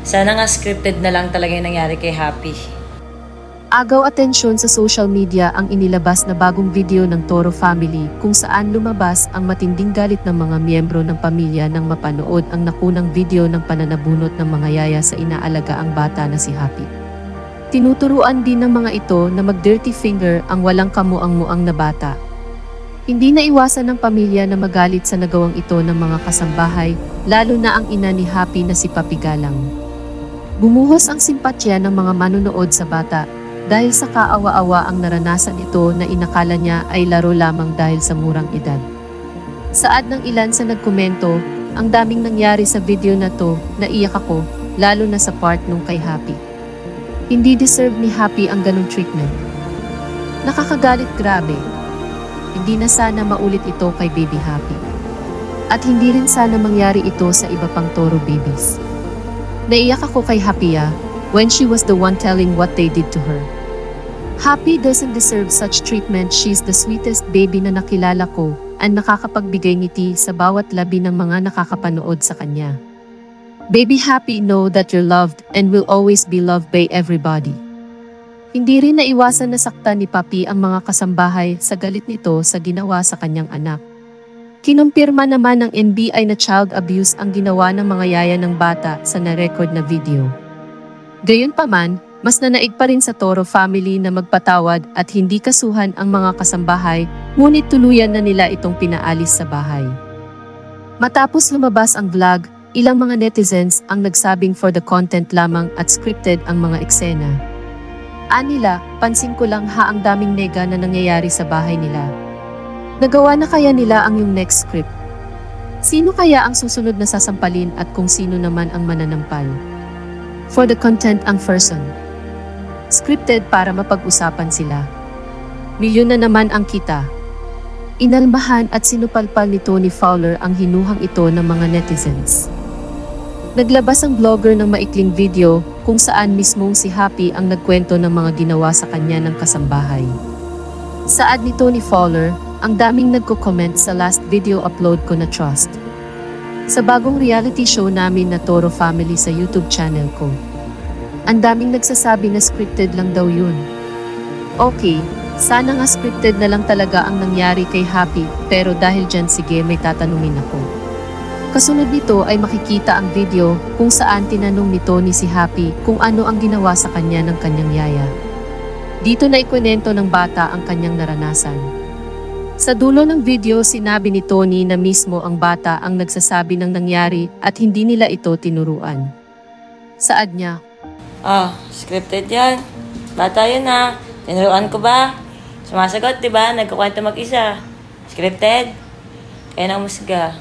Sana nga scripted na lang talaga yung nangyari kay Happy. Agaw atensyon sa social media ang inilabas na bagong video ng Toro family kung saan lumabas ang matinding galit ng mga miyembro ng pamilya nang mapanood ang nakunang video ng pananabunot ng mga yaya sa inaalaga ang bata na si Happy. Tinuturuan din ng mga ito na mag-dirty finger ang walang kamuang-muang na bata. Hindi na iwasan ng pamilya na magalit sa nagawang ito ng mga kasambahay, lalo na ang ina ni Happy na si Papi Galang. Bumuhos ang simpatya ng mga manunood sa bata dahil sa kaawa-awa ang naranasan ito na inakala niya ay laro lamang dahil sa murang edad. Saad ng ilan sa nagkomento, ang daming nangyari sa video na to, naiyak ako, lalo na sa part nung kay Happy. Hindi deserve ni Happy ang ganong treatment. Nakakagalit grabe. Hindi na sana maulit ito kay Baby Happy. At hindi rin sana mangyari ito sa iba pang Toro babies. Naiyak ako kay Happy ah, when she was the one telling what they did to her. Happy doesn't deserve such treatment. She's the sweetest baby na nakilala ko and nakakapagbigay ngiti sa bawat labi ng mga nakakapanood sa kanya. Baby Happy know that you're loved and will always be loved by everybody. Hindi rin naiwasan na saktan ni Papi ang mga kasambahay sa galit nito sa ginawa sa kanyang anak. Kinumpirma naman ng NBI na child abuse ang ginawa ng mga yaya ng bata sa na-record na video. Gayunpaman, mas nanaig pa rin sa Toro family na magpatawad at hindi kasuhan ang mga kasambahay, ngunit tuluyan na nila itong pinaalis sa bahay. Matapos lumabas ang vlog, ilang mga netizens ang nagsabing for the content lamang at scripted ang mga eksena. Anila, pansin ko lang ha ang daming nega na nangyayari sa bahay nila. Nagawa na kaya nila ang yung next script? Sino kaya ang susunod na sasampalin at kung sino naman ang mananampal? For the content ang person. Scripted para mapag-usapan sila. Milyon na naman ang kita. Inalmahan at sinupalpal ni Tony Fowler ang hinuhang ito ng mga netizens. Naglabas ang vlogger ng maikling video kung saan mismong si Happy ang nagkwento ng mga ginawa sa kanya ng kasambahay. Saad ni Tony Fowler, ang daming nagko-comment sa last video upload ko na Trust. Sa bagong reality show namin na Toro Family sa YouTube channel ko. Ang daming nagsasabi na scripted lang daw yun. Okay, sana nga scripted na lang talaga ang nangyari kay Happy, pero dahil dyan sige may tatanungin ako. Kasunod nito ay makikita ang video kung saan tinanong ni Tony si Happy kung ano ang ginawa sa kanya ng kanyang yaya. Dito na ikwento ng bata ang kanyang naranasan. Sa dulo ng video sinabi ni Tony na mismo ang bata ang nagsasabi ng nangyari at hindi nila ito tinuruan. Saad niya, Oh, scripted yan. Bata yun ha. Tinuruan ko ba? Sumasagot, di ba? Nagkukwento mag-isa. Scripted? Kaya na musga.